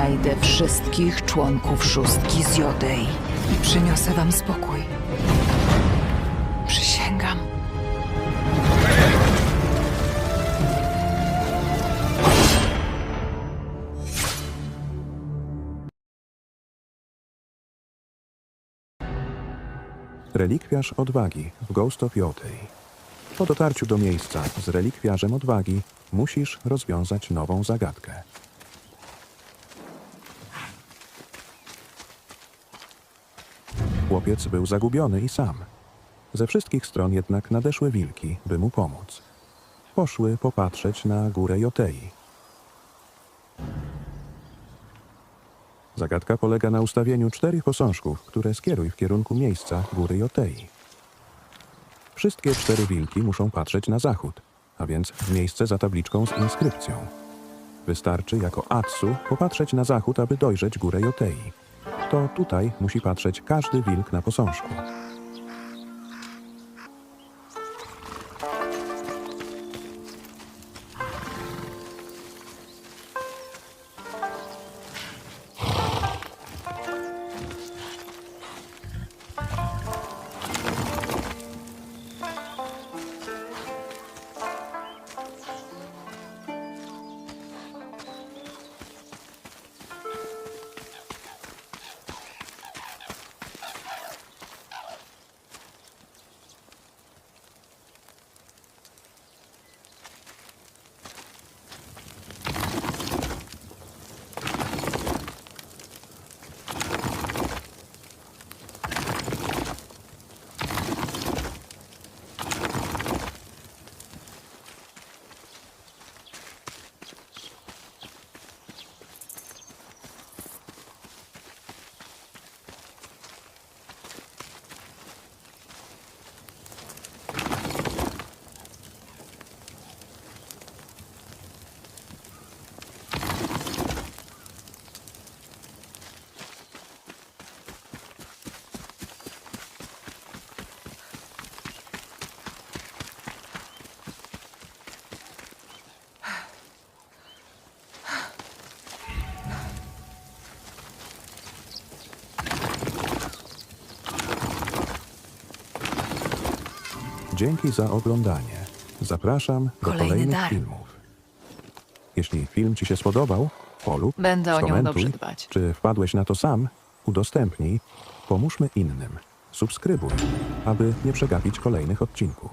Znajdę wszystkich członków szóstki z Jodej i przyniosę wam spokój. Przysięgam. Relikwiarz odwagi w Ghost of Yotei. Po dotarciu do miejsca z relikwiarzem odwagi musisz rozwiązać nową zagadkę. Chłopiec był zagubiony i sam. Ze wszystkich stron jednak nadeszły wilki, by mu pomóc. Poszły popatrzeć na górę Jotei. Zagadka polega na ustawieniu czterech posążków, które skieruj w kierunku miejsca góry Jotei. Wszystkie cztery wilki muszą patrzeć na zachód, a więc w miejsce za tabliczką z inskrypcją. Wystarczy jako Atsu popatrzeć na zachód, aby dojrzeć górę Jotei. To tutaj musi patrzeć każdy wilk na posążku. Dzięki za oglądanie. Zapraszam do Kolejny kolejnych dar. filmów. Jeśli film Ci się spodobał, polub, Będę o nią skomentuj, dobrze dbać. czy wpadłeś na to sam, udostępnij, pomóżmy innym, subskrybuj, aby nie przegapić kolejnych odcinków.